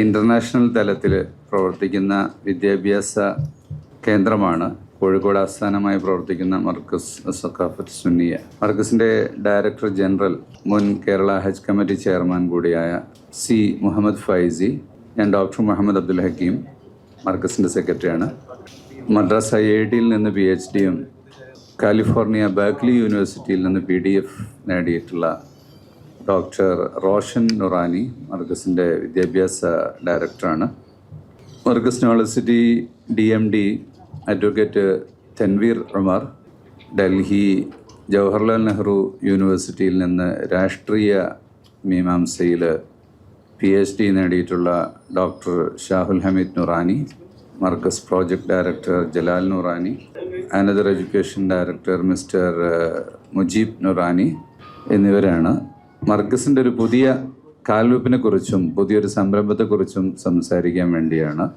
International തലത്തിൽ പ്രവർത്തിക്കുന്ന വിദ്യാഭ്യാസ കേന്ദ്രമാണ് കോഴിക്കോട് ആസ്ഥാനമായി പ്രവർത്തിക്കുന്ന മർക്കസ് സക്കാഫത്ത് സുന്നിയ. മർക്കസിന്റെ ഡയറക്ടർ ജനറൽ മുൻ കേരള ഹജ്ജ് കമ്മിറ്റി ചെയർമാൻ കൂടിയായ സി മുഹമ്മദ് ഫൈസി ഞാൻ ഡോക്ടർ മുഹമ്മദ് അബ്ദുൽ ഹക്കീം മർക്കസിന്റെ സെക്രട്ടറിയാണ്. മദ്രാസ് ഐ ഐ ടിയിൽ നിന്ന് പി എച്ച് ഡിയും കാലിഫോർണിയ ബാക്ലി യൂണിവേഴ്സിറ്റിയിൽ നിന്ന് പി ഡി എഫ് നേടിയിട്ടുള്ള ഡോക്ടർ റോഷൻ നുറാനി മർഗസിന്റെ വിദ്യാഭ്യാസ ഡയറക്ടറാണ്. Markaz university D M D advocate Tanveer Umar Delhi Jawaharlal Nehru യൂണിവേഴ്സിറ്റിയിൽ നിന്ന് രാഷ്ട്രീയ മീമാംസയിൽ പി എച്ച് ഡി നേടിയിട്ടുള്ള doctor Shahul Hameed Noorani Markaz project director Jalal Noorani another education director mister Mujeeb Noorani എന്നിവരാണ് മർക്കസിന്റെ ഒരു പുതിയ കാൽവെപ്പിനെ കുറിച്ചും പുതിയൊരു സംരംഭത്തെക്കുറിച്ചും സംസാരിക്കാൻ വേണ്ടിയാണ്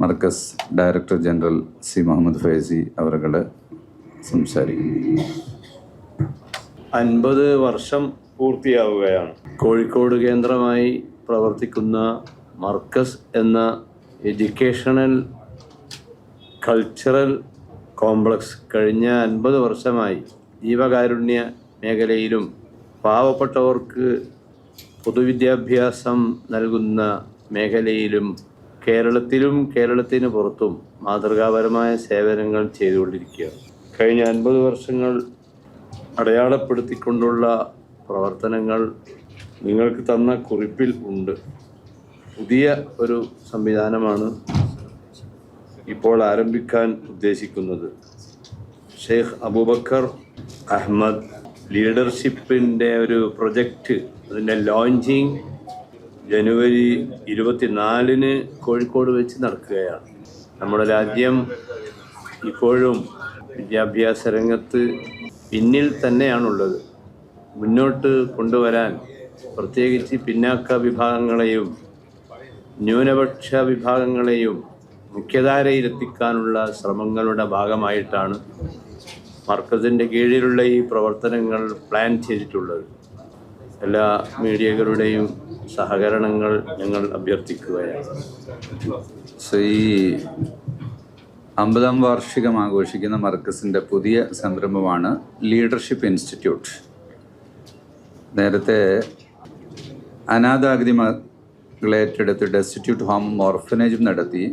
Markaz director general C Muhammad Faizy അവർകൾ സംസാരിക്കുന്നത്. അൻപത് വർഷം പൂർത്തിയാവുകയാണ്. കോഴിക്കോട് കേന്ദ്രമായി പ്രവർത്തിക്കുന്ന മർക്കസ് എന്ന എഡ്യൂക്കേഷണൽ കൾച്ചറൽ കോംപ്ലക്സ് കഴിഞ്ഞ അൻപത് വർഷമായി ജീവകാരുണ്യ മേഖലയിലും പാവപ്പെട്ടവർക്ക് പൊതുവിദ്യാഭ്യാസം നൽകുന്ന മേഖലയിലും കേരളത്തിലും കേരളത്തിന് പുറത്തും മാതൃകാപരമായ സേവനങ്ങൾ ചെയ്തുകൊണ്ടിരിക്കുകയാണ്. കഴിഞ്ഞ അൻപത് വർഷങ്ങൾ അടയാളപ്പെടുത്തിക്കൊണ്ടുള്ള പ്രവർത്തനങ്ങൾ നിങ്ങൾക്ക് തന്ന കുറിപ്പിൽ ഉണ്ട്. പുതിയ ഒരു സംവിധാനമാണ് ഇപ്പോൾ ആരംഭിക്കാൻ ഉദ്ദേശിക്കുന്നത്. ഷെയ്ഖ് അബൂബക്കർ അഹമ്മദ് ലീഡർഷിപ്പിന്റെ ഒരു പ്രൊജക്റ്റ് അതിന്റെ ലോഞ്ചിങ് ജനുവരി ഇരുപത്തിനാലിന് കോഴിക്കോട് വെച്ച് നടക്കുകയാണ്. നമ്മുടെ രാജ്യം ഇപ്പോഴും വിദ്യാഭ്യാസ രംഗത്ത് പിന്നിൽ തന്നെയാണുള്ളത്. മുന്നോട്ട് കൊണ്ടുവരാൻ പ്രത്യേകിച്ച് പിന്നാക്ക വിഭാഗങ്ങളെയും ന്യൂനപക്ഷ വിഭാഗങ്ങളെയും മുഖ്യധാരയിലെത്തിക്കാനുള്ള ശ്രമങ്ങളുടെ ഭാഗമായിട്ടാണ് മർക്കസിന്റെ കീഴിലുള്ള ഈ പ്രവർത്തനങ്ങൾ പ്ലാൻ ചെയ്തിട്ടുള്ളത്. എല്ലാ മീഡിയകളുടെയും സഹകരണങ്ങൾ ഞങ്ങൾ അഭ്യർത്ഥിക്കുകയാണ്. ഈ അമ്പതാം വാർഷികം ആഘോഷിക്കുന്ന മർക്കസിന്റെ പുതിയ സംരംഭമാണ് ലീഡർഷിപ്പ് ഇൻസ്റ്റിറ്റ്യൂട്ട്. നേരത്തെ അനാഥാഗതി ഏറ്റെടുത്ത് ഡെസ്റ്റിറ്റ്യൂട്ട് ഹോമും ഓർഫനേജും നടത്തി.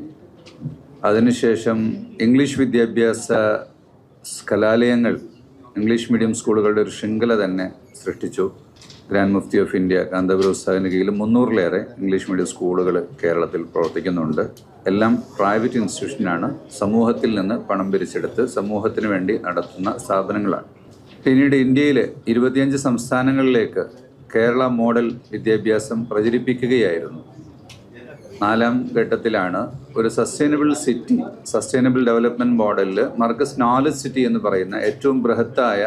അതിനുശേഷം ഇംഗ്ലീഷ് വിദ്യാഭ്യാസ കലാലയങ്ങൾ ഇംഗ്ലീഷ് മീഡിയം സ്കൂളുകളുടെ ഒരു ശൃംഖല തന്നെ സൃഷ്ടിച്ചു. Grand mufti of India Kanthapura ഉസ്താദിന് കീഴിൽ മുന്നൂറിലേറെ ഇംഗ്ലീഷ് മീഡിയം സ്കൂളുകൾ കേരളത്തിൽ പ്രവർത്തിക്കുന്നുണ്ട്. എല്ലാം പ്രൈവറ്റ് ഇൻസ്റ്റിറ്റ്യൂഷനാണ് സമൂഹത്തിൽ നിന്ന് പണം പിരിച്ചെടുത്ത് സമൂഹത്തിന് വേണ്ടി നടത്തുന്ന സ്ഥാപനങ്ങളാണ് പിന്നീട് ഇന്ത്യയിലെ ഇരുപത്തിയഞ്ച് സംസ്ഥാനങ്ങളിലേക്ക് കേരള മോഡൽ വിദ്യാഭ്യാസം പ്രചരിപ്പിക്കുകയായിരുന്നു. നാലാം ഘട്ടത്തിലാണ് ഒരു സസ്റ്റൈനബിൾ സിറ്റി സസ്റ്റൈനബിൾ ഡെവലപ്മെന്റ് മോഡലിൽ മർക്കസ് നോളജ് സിറ്റി എന്ന് പറയുന്ന ഏറ്റവും ബൃഹത്തായ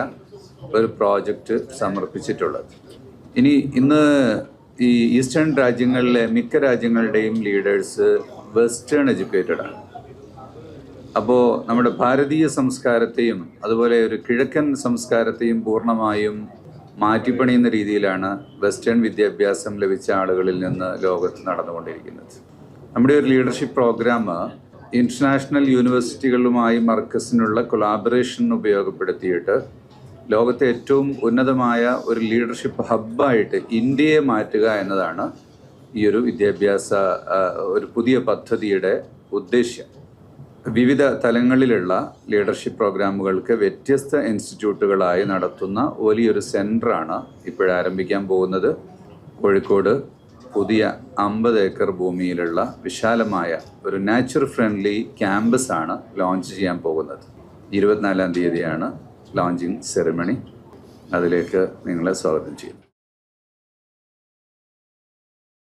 ഒരു പ്രോജക്റ്റ് സമർപ്പിച്ചിട്ടുള്ളത്. ഇനി ഇന്ന് ഈ ഈസ്റ്റേൺ രാജ്യങ്ങളിലെ മിക്ക രാജ്യങ്ങളുടെയും ലീഡേഴ്സ് വെസ്റ്റേൺ എഡ്യൂക്കേറ്റഡ് ആണ്. അപ്പോൾ നമ്മുടെ ഭാരതീയ സംസ്കാരത്തെയും അതുപോലെ ഒരു കിഴക്കൻ സംസ്കാരത്തെയും പൂർണമായും മാറ്റിപ്പണിയുന്ന രീതിയിലാണ് വെസ്റ്റേൺ വിദ്യാഭ്യാസം ലഭിച്ച ആളുകളിൽ നിന്ന് ലോകത്ത് നടന്നുകൊണ്ടിരിക്കുന്നത്. നമ്മുടെ ഒരു ലീഡർഷിപ്പ് പ്രോഗ്രാം ഇന്റർനാഷണൽ യൂണിവേഴ്സിറ്റികളുമായി മർക്കസിനുള്ള കൊളാബറേഷൻ ഉപയോഗപ്പെടുത്തിയിട്ട് ലോകത്തെ ഏറ്റവും ഉന്നതമായ ഒരു ലീഡർഷിപ്പ് ഹബ്ബായിട്ട് ഇന്ത്യയെ മാറ്റുക എന്നതാണ് ഈ ഒരു വിദ്യാഭ്യാസ ഒരു പുതിയ പദ്ധതിയുടെ ഉദ്ദേശ്യം. വിവിധ തലങ്ങളിലുള്ള ലീഡർഷിപ്പ് പ്രോഗ്രാമുകൾക്ക് വ്യത്യസ്ത ഇൻസ്റ്റിറ്റ്യൂട്ടുകളായി നടത്തുന്ന വലിയൊരു സെന്ററാണ് ഇപ്പോഴാരംഭിക്കാൻ പോകുന്നത്. കോഴിക്കോട് പുതിയ അമ്പത് ഏക്കർ ഭൂമിയിലുള്ള വിശാലമായ ഒരു നാച്ചുർ ഫ്രണ്ട്ലി ക്യാമ്പസാണ് ലോഞ്ച് ചെയ്യാൻ പോകുന്നത്. ഇരുപത്തിനാലാം തീയതിയാണ് ലോഞ്ചിങ് സെറിമണി അതിലേക്ക് നിങ്ങളെ സ്വാഗതം ചെയ്യുന്നു.